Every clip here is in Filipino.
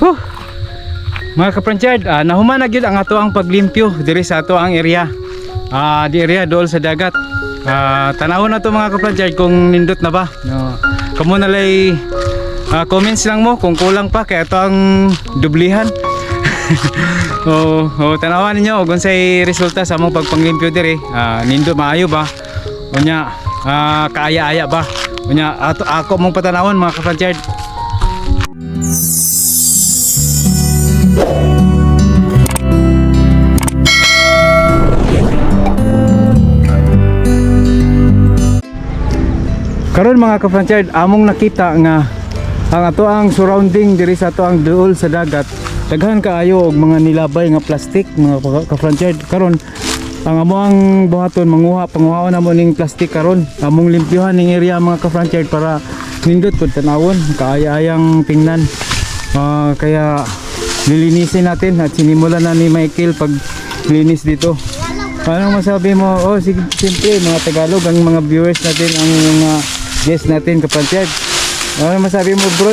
Huh. Mga kapranchard, ah, nahuman na gyud ang ato ang paglimpyo diri sa ato ang area. Ah, di area dool sa dagat. Ah, tanawon na to mga kapranchard kung nindot na ba. No. Kamo na lay ah, comments lang mo kung kulang pa kay ato ang dublihan. oh, oh tanawan ninyo kung unsay resulta sa among pagpanglimpyo diri. Ah, nindot maayo ba? Unya, ah, kaaya-aya ba? Unya, ato ako mong patanawon mga kapranchard. Mga ka-franchard, among nakita nga ang ato ang surrounding diri sa ato ang duol sa dagat. Daghan kaayo og mga nilabay nga plastic mga ka- ka-franchard. Karon ang amo ang buhaton manguha panguhaon namo ning plastic karon. Among limpyuhan ning area mga ka-franchard para nindot pud tanawon kaaya-ayang tingnan. Ah, kaya lilinisin natin at sinimulan na ni Michael pag linis dito. Anong masabi mo? Oh, sige, siyempre, mga Tagalog, ang mga viewers natin, ang mga guests natin, kapatid. Ano masabi mo, bro?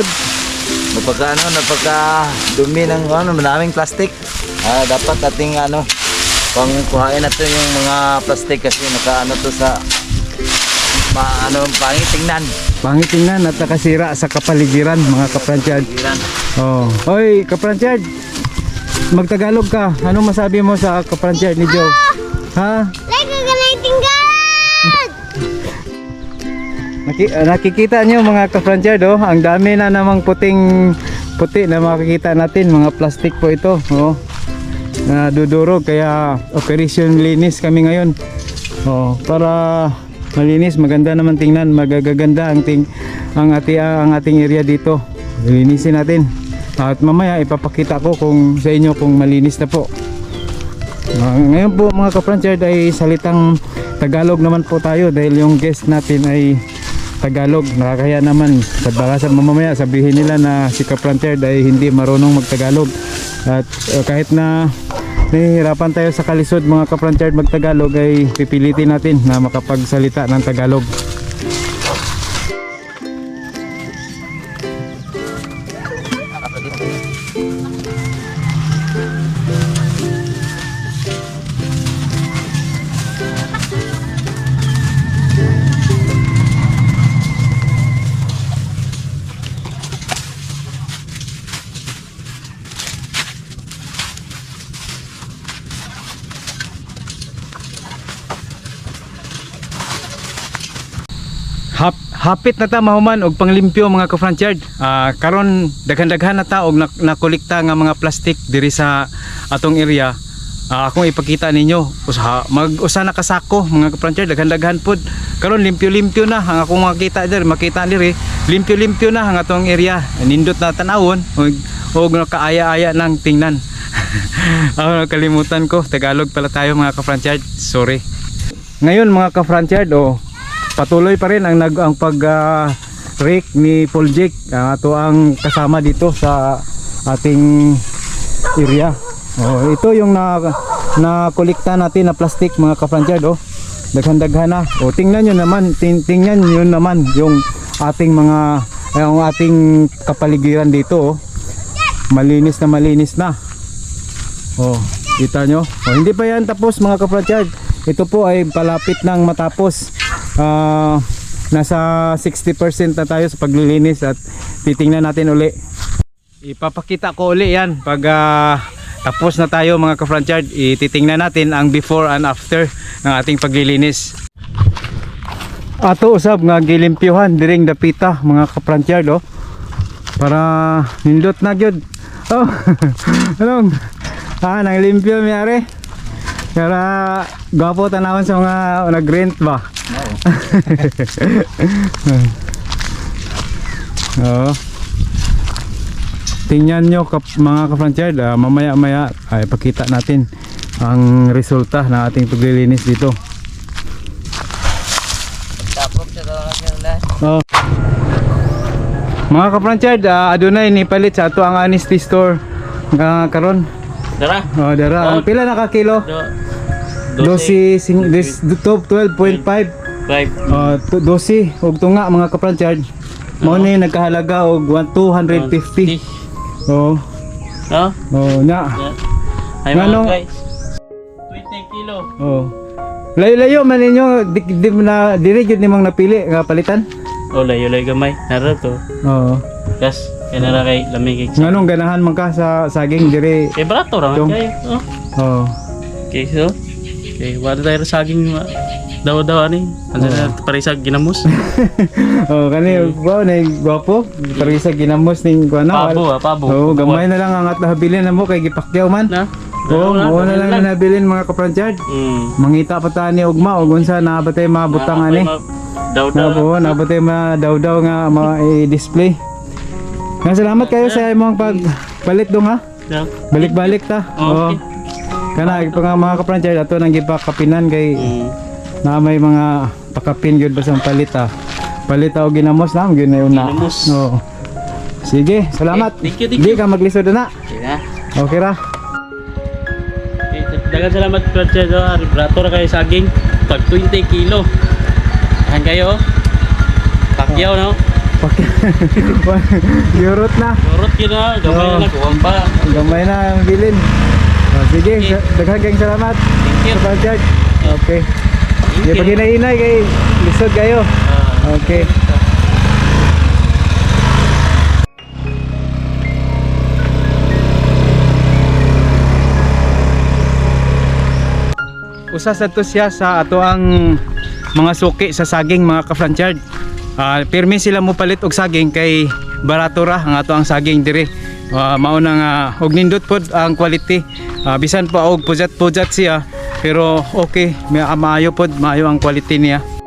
Napagka ano, napagka dumi ng ano, maraming plastic. Ah, dapat ating ano, pang kuhain natin yung mga plastic kasi naka ano to sa ma, ano, pangit tingnan. Pangit tingnan at nakasira sa kapaligiran, mga. Tingnan. Oh. Oy, kapranchad, magtagalog ka. Anong masabi mo sa kapranchad ni Joe? Ha? Like a tinggan! Naki, nakikita nyo mga ka-franchard oh, ang dami na namang puting puti na makikita natin, mga plastic po ito. Oh. Na dudurog kaya operation linis kami ngayon. Oh, para malinis, maganda naman tingnan, magagaganda ang ting ang ati ang ating area dito. Linisin natin. At mamaya ipapakita ko kung sa inyo kung malinis na po. Ah, ngayon po mga ka-franchard ay salitang Tagalog naman po tayo dahil yung guest natin ay Tagalog. Nakakaya naman sa baka sa mamamaya sabihin nila na si ka-franchard ay hindi marunong mag-Tagalog. At uh, kahit na nahihirapan tayo sa kalisod mga ka-franchard mag-Tagalog ay pipilitin natin na makapagsalita ng Tagalog. Hapit na ta mahuman og panglimpyo mga ka-franchard. Ah, karon daghan-daghan na ta og nak- nakolekta nga mga plastic diri sa atong area. Ah, akong ipakita ninyo usa mag usa na kasako mga ka-franchard daghan-daghan pud. Karon limpyo-limpyo na ang akong makita diri, makita diri, limpyo-limpyo na ang atong area. Nindot na tanawon og og nakaaya-aya nang tingnan. Ah, kalimutan ko, Tagalog pala tayo mga ka-franchard. Sorry. Ngayon mga ka-franchard, oh, patuloy pa rin ang ang pag ah, rake ni Paul Jake ang ato ang kasama dito sa ating area. Oh, ito yung na na natin na plastic mga ka-franchard oh. Daghan-daghan na. Oh, tingnan niyo naman, ting, tingnan niyo naman yung ating mga yung ating kapaligiran dito oh. Malinis na malinis na. Oh, kita nyo? Oh, hindi pa yan tapos mga ka-franchard. Ito po ay palapit ng matapos. Ah, nasa 60% na tayo sa paglilinis at titingnan natin uli. Ipapakita ko uli yan pag ah, tapos na tayo mga ka-franchard. Ititingnan natin ang before and after ng ating paglilinis. Ato usab nga gilimpyuhan diring dapita mga ka-franchard oh. Para nindot na gyud. Oh. Anong? Ah, nang limpyo mi are. Kaya gwapo tanawon sa mga nag-rent ba? Oo. Oo. Tingnan nyo kap, mga ka-franchise, uh, mamaya-maya ay pakita natin ang resulta na ating paglilinis dito. Tapos sa Oh. Mga ka-franchise, uh, adunay nipalit sa ato ang honesty store uh, karon. Dara. Oh, dara. Oh. Pila na ka kilo? Do. 12, 12, 12.5. 5. Oh, 12 og tunga mga ka-franchise. Mao ah. ni nagkahalaga og 250. Oh. oh no? Oh, nya. Ay mga guys. 20 kilo. Oh. Layo-layo man ninyo di, di na diri gyud nimong napili nga palitan. Oh, layo-layo gamay. Nara to. Oo. Oh. Gas, kana ra kay lamig. Nganong ganahan man ka sa saging diri? Eh barato ra man kay. Oh. Oh. Okay, so Okay, wala tayo sa saging ma- daw-daw ani. Ano na parisag ginamos. oh, kani wow na gwapo. Pero sa ginamos ning kuno. Pabo ah, pabo. Oo, gamay na lang ang at nahabilin na mo kay gipakyaw man. Na. Oo, oh, na lang na nabilin mga kapranchard. Mm. Mangita pa ta ni ugma ug unsa na ba tay mabutang ani. Daw-daw. Na po, na ba tay daw-daw nga ma-display. Nga salamat kayo sa imong pagpalit dong ha. Daw. Balik-balik ta. Oo. Kana nga mga kapranchard ato nang gipakapinan kay Mm. na may mga pakapin gyud basang palit ha. Palit og ginamos na gyud na una. Ginamos. Oo. Sige, salamat. Okay, thank you, thank Di ka maglisod na. Okay na. Okay ra. Okay, dagan salamat Pradja do. Vibrator kayo saging. Pag 20 kilo. Ahan kayo. oh. Pakyaw no. Yurot na. Urot yun na. Gamay Oo. na. Kuwang pa. Gamay na ang bilin. Sige, Okay. daghang kayong salamat. Thank you. Sa. Okay. Di Thank pag you. hinahinay kay lisod kayo. Ah. Okay. Usa sa to siya sa ato ang mga suki sa saging mga ka-franchard. Ah, pirmi sila mo palit og saging kay barato ra ang ato ang saging dire. Ah, mao na nga og nindot pod ang quality. Ah, bisan pa og pujat-pujat siya pero okay, may maayo pod, maayo ang quality niya.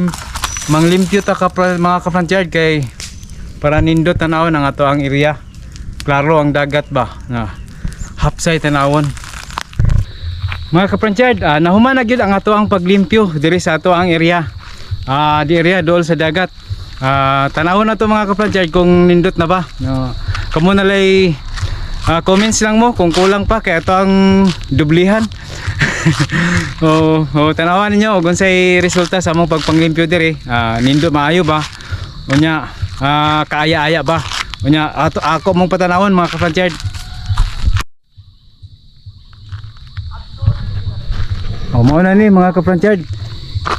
Manglim manglimpyo ta ka mga ka-franchard kay para nindot tanawon ang ato ang area. Klaro ang dagat ba na hapsay tanawon. Mga ka-franchard ah, nahuman na ang ato ang paglimpyo diri sa ato ang area. Ah di area dool sa dagat. Ah tanawon na to mga ka-franchard kung nindot na ba. No. kamo na lay ah, comments lang mo kung kulang pa kay ato ang dublihan oh, oh tanawan ninyo og unsay resulta sa among pagpanglimpyo diri. Ah, nindo maayo ba? Unya, ah, kaaya-aya ba? Unya, ato ako mong patanawon mga ka-franchard. Oh, mao na ni mga ka-franchard.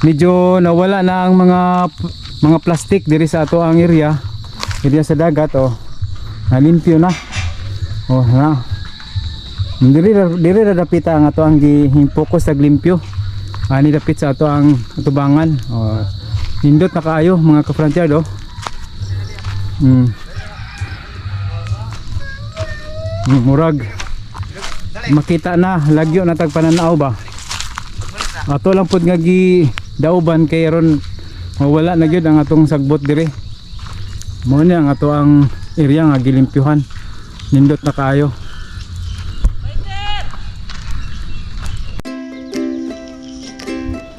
Medyo nawala na ang mga mga plastic diri sa ato ang area. Area sa dagat oh. Nalimpyo na. Oh, na. Diri diri dapita ang ato ang gihimpokos sa limpyo. Ani dapit sa ato ang tubangan. Oh, nindot na kaayo mga ka-franchard oh. Mm. Mm, murag makita na lagyo na tag pananaw ba. Ato lang pud nga gi dauban kay ron mawala na gyud ang atong sagbot dire. Mo ni ang ato ang area nga gilimpyuhan. Nindot na kaayo.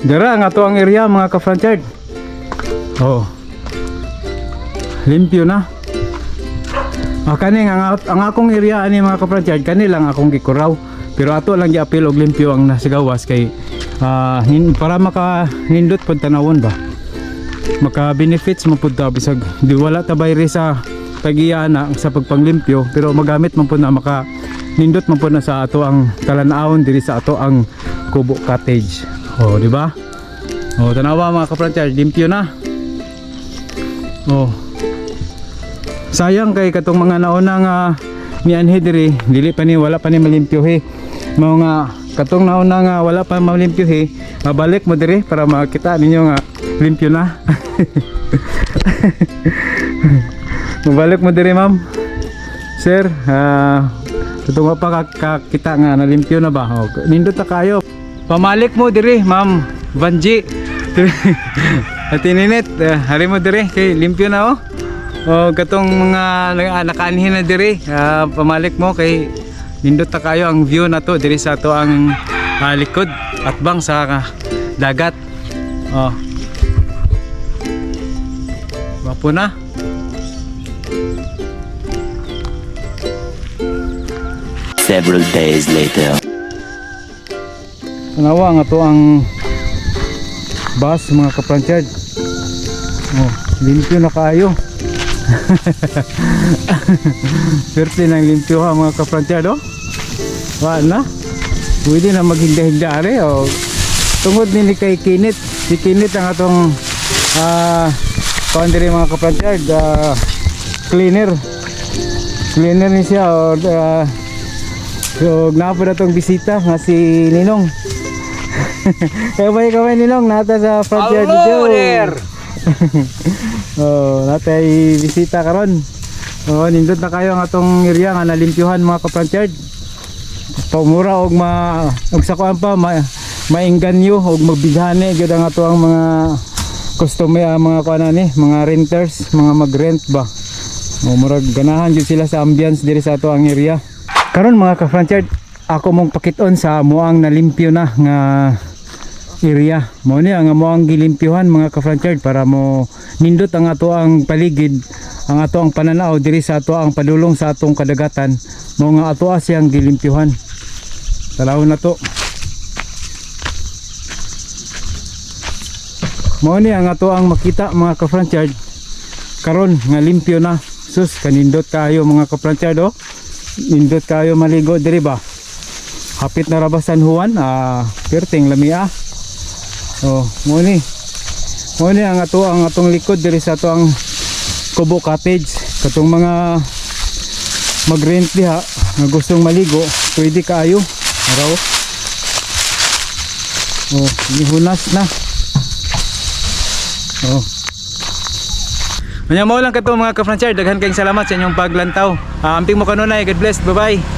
Dara ang ato ang area mga ka-franchard. Oh. Limpyo na. Ah, kani ang, ang akong area ani mga ka-franchard, kani akong gikuraw. Pero ato lang giapil og limpyo ang nasa gawas kay hin- para maka nindot pud tanawon ba maka benefits mo pud ta bisag di wala ta bayre sa tagiyana sa pagpanglimpyo pero magamit man pud na maka nindot man pud na sa ato ang talan-awon diri sa ato ang Kubo Cottage oh di ba? Oh tanawa mga kaprantyar limpyo na. Oh. Sayang kay katong mga nauna nga ni anhe diri dili pa ni wala pa ni malimpyo he. Mao nga katong nauna nga wala pa malimpyo he mabalik mo diri para makita ninyo nga limpyo na. Mabalik mo diri ma'am. Sir ah Tutong pa ka- kakita nga nalimpyo na ba? O, nindot na kayo. Pamalik mo diri, ma'am. Vanji. At ininit, uh, hari mo diri kay limpyo na oh. O katong mga naka- nakaanhin na diri, ah, pamalik mo kay nindot na kayo ang view na to diri sa to ang ah, likod at bang sa ah, dagat. Oh. Wapo na. Several days later. Tanawa nga to ang bus mga kapranchard. Oh, limpyo na kayo. Swerte ng limpyo ha mga kapranchard oh. Wa na. Pwede na maghigda-higda are oh. Tungod ni kay Kinit. Si Kinit ang atong ah uh, mga kapranchard ah, cleaner. Cleaner ni siya oh, ah, So, na tong bisita nga si Ninong. Kamay-kamay Ninong, nata sa front yard dito. oh, nata ay bisita karon. Oh, nindot na kayo ang atong area nga nalimpyuhan mga ka-front yard. Pamura og ma og sa kuan pa ma, mainganyo og magbigane gyud ang ato ang mga customer ah, mga kuan ani, mga renters, mga mag-rent ba. Oh, murag ganahan gyud sila sa ambience diri sa ato ang area. Karon mga ka-franchard, ako mong pakiton sa muang nalimpyo na nga area. Mo ni ang muang gilimpyuhan mga ka-franchard para mo nindot ang ato ang paligid, ang ato ang pananaw diri sa ato ang padulong sa atong kadagatan. Mo nga ato siyang gilimpyuhan. Talaw na to. Mo ni ang ato ang makita mga ka-franchard karon nga limpyo na. Sus kanindot kayo mga ka-franchard oh nindot kayo maligo diri ba hapit na ra ba San Juan ah perting lamia oh muni muni ang ato ang atong likod diri sa ato ang Kubo Cottage. Katong mga mag-rent diha nga gustong maligo pwede kaayo. Araw. Oh nihunas na. Oh. Manya mo lang kato mga ka-franchise, daghan kayong salamat sa inyong paglantaw. Ah, amping mo kanunay, God bless, bye-bye.